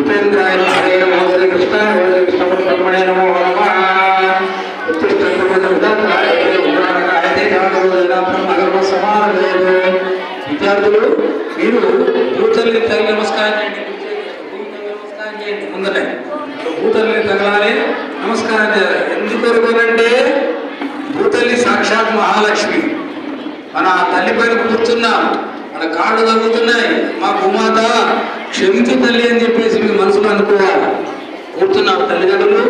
ఉపేంద్రాయ హరే నమో హరే కృష్ణ హరే కృష్ణ పరబ్రహ్మణే నమో నమః విద్యార్థులు మీరు భూతల్ని తల్లి నమస్కారం చేయండి భూతల్లి నమస్కారం చేయండి ముందటే భూతల్ని తగలాలి నమస్కారం చేయాలి ఎందుకొరకునంటే భూతల్లి సాక్షాత్ మహాలక్ష్మి మన తల్లి పైన కూర్చున్నాం మన కాళ్ళు తగ్గుతున్నాయి. మా భూమాత క్షమించు తల్లి అని చెప్పేసి మీ మనసులో అనుకోవాలి. కూర్చున్నాం తల్లిదండ్రులు.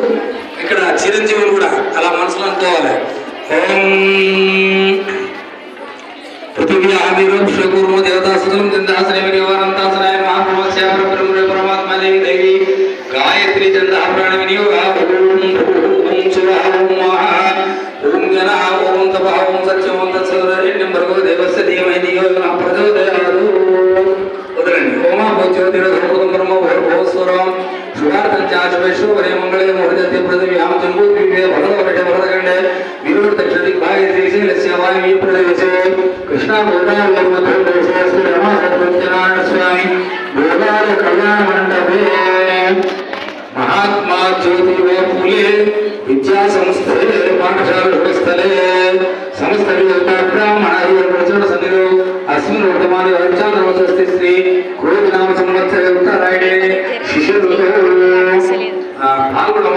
ఇక్కడ చిరంజీవులు కూడా అలా మనసులో అనుకోవాలి. ఓం పృథివీ ఆవిరం శ్రీకూర్మ దేవతాసులం చంద్రాసనే నివారంతాసనాయ మహాప్రమస్య పరబ్రహ్మ పరమాత్మ దేవి దేవి గాయత్రి చంద్ర ప్రాణ వినియోగ ఓం శివ ఓం महात्मा ज्योतिबा फुले विद्यासंस्थे पाठशाला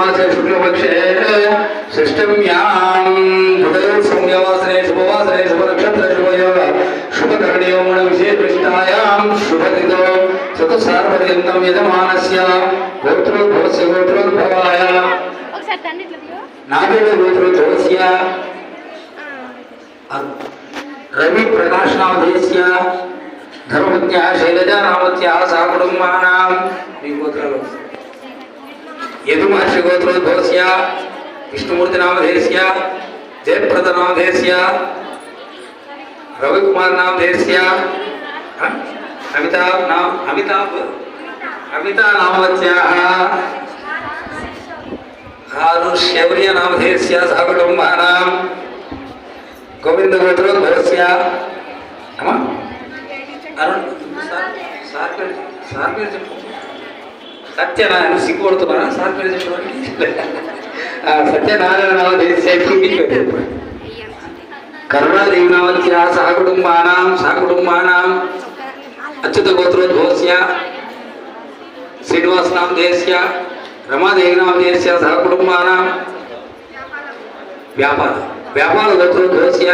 మాసే శుక్లపక్షే షష్టమ్యాం హృదయ సంయవాసనే శుభవాసనే శుభ నక్షత్ర శుభయోగ శుభకరణీయోమణ విశేషిష్టాయాం శుభదిదో చతుసార్పర్యంతం యజమానస్య గోత్రోద్భవస్య గోత్రోద్భవాయ గోత్రోద్భవస్య రవి ప్రకాశనామధేస్య ధర్మజ్ఞ శైలజా కుటుంబానాం. మీ గోత్రాలు. यदुमहर्षिगोत्रोद्भवस्य विष्णुमूर्तिनामधेयस्य जयप्रदनामधेयस्य रविकुमारनामधेयस्य अमिताभ नाम अमिताभ अमिता नामवत्याः आरुशौर्यनामधेयस्य सहकुटुम्बानां गोविन्दगोत्रोद्भवस्य Arun sir sir sir Satyanarayana సిగ్గుపడుతున్నారా? Sir పేరు చెప్పడానికి సత్యనారాయణ నామధేస్య కరుణాదేవి నామత్య సహ కుటుంబానాం సహ అచ్యుత గోత్రోద్భవస్య శ్రీనివాసనాం దేశ్య. రమాదేవినాం దేశ్య సహ కుటుంబానాం వ్యాపార వ్యాపార గోత్రోద్భవస్య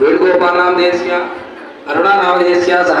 వేణుగోపాలనాం దేశ్య. అరుణా నామధేస్య సహ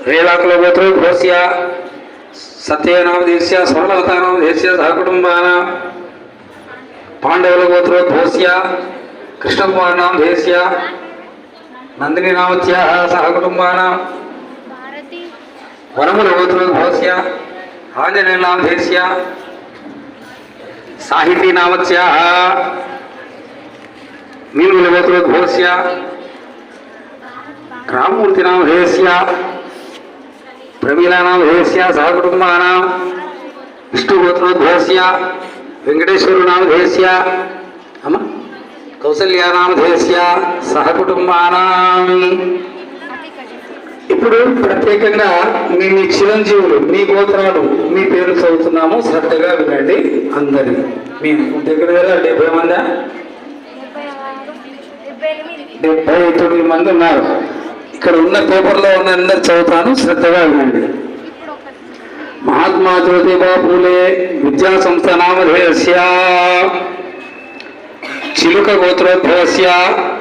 కుటుంబానాం రేలాకుల గోత్రోద్భవస్య సత్యనామధేస్య స్వర్ణలతానామధేస్య సహ కుటుంబానాం పాండవుల గోత్రోద్భవస్య కృష్ణకుమార్ దేశ్య నందిని నామత్యా సహకుటుంబాన భారతి వనముల గోత్రోద్భవస్య ఆంజనేయ నామధేస్య సాహితీ నామత్యా మీనుల గోత్రోద్భవస్య రామమూర్తి నామధేస్య ప్రమీలా నామధేస్య సహ కుటుంబానాం విష్ణు గోత్రోద్భవస్య వెంకటేశ్వరు నామధేస్య అమ్మ కౌసల్య నామధేస్య సహ కుటుంబానాం ఇప్పుడు ప్రత్యేకంగా మీ మీ చిరంజీవులు మీ గోత్రాలు మీ పేరు చదువుతున్నాము. శ్రద్ధగా వినండి అందరి. మీ దగ్గర దగ్గర డెబ్బై మంది? డెబ్బై తొమ్మిది మంది ఉన్నారు. ఇక్కడ ఉన్న పేపర్లో ఉన్న అందరు చదువుతాను శ్రద్ధగా వినండి. మహాత్మా జ్యోతిబా పూలే విద్యా సంస్థ నామధేయస్య చిలుక గోత్రోద్భవస్య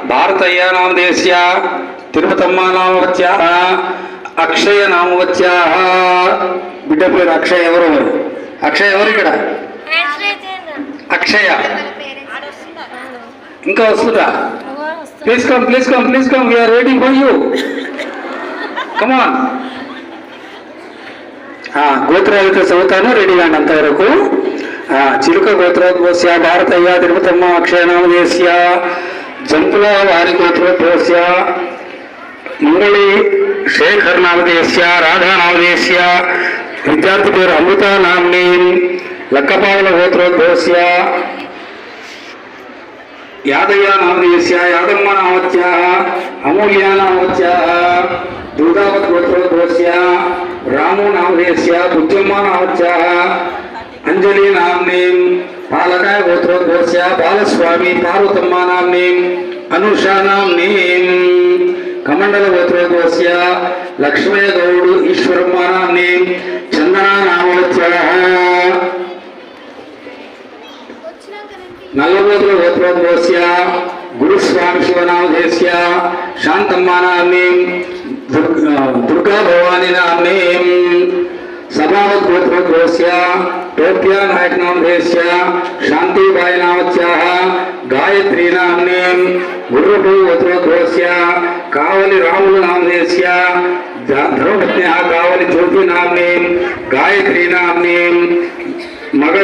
భారతయ్య నామధేయస్య తిరుపతమ్మ నామవత్యా అక్షయ నామవత్యా బిడ్డ పేరు అక్షయ ఎవరు? మరి అక్షయ ఎవరు ఇక్కడ? అక్షయ. ఇంకా వస్తుందా? Please come please come please come we are waiting for you come on గోత్రాలతో చదువుతాను రెడీగా అండి అంతవరకు. చిలుక గోత్రోద్భోస్య భారతయ్య తిరుపతమ్మ అక్షయనామదేశ్య జంపుల వారి గోత్రోద్భోస్య మంగళి శేఖర్ నామదేశ్య రాధా నామదేశ్య విద్యార్థి పేరు అమృత నామ్ని లక్కపావుల గోత్రోద్భోస్య యాదయ్య నామదేశ్య యాదమ్మ నామత్య అమూల్య నామత్య దుర్గావత్ గోత్రోద్భోస్య రాము నామదేశ్య బుద్ధమ్మ నామత్య అంజలి నామ్నీం పాలకాయ గోత్రోద్భవస్య బాలస్వామి పార్వతమ్మ నామ్నీం అనుషా నామ్నీం కమండల గోత్రోద్భవస్య లక్ష్మయ గౌడు ఈశ్వరమ్మ నామ్నీం చందనా నల్లబోతుల గోత్రోద్భోస్య గురుస్వామి శివనామధేస్య శాంతమ్మానాన్ని దుర్గా భవాని నామ్ని సభావత్ గోత్రోద్భోస్య టోప్యా నాయక్ నామధేస్య శాంతిబాయి నామత్యాః గాయత్రీ నామ్ని గుర్రపు గోత్రోద్భోస్య కావలి రాములు నామధేస్య ధర్మపత్న్యాः కావలి జ్యోతి నామ్ని గాయత్రీ నామ్ని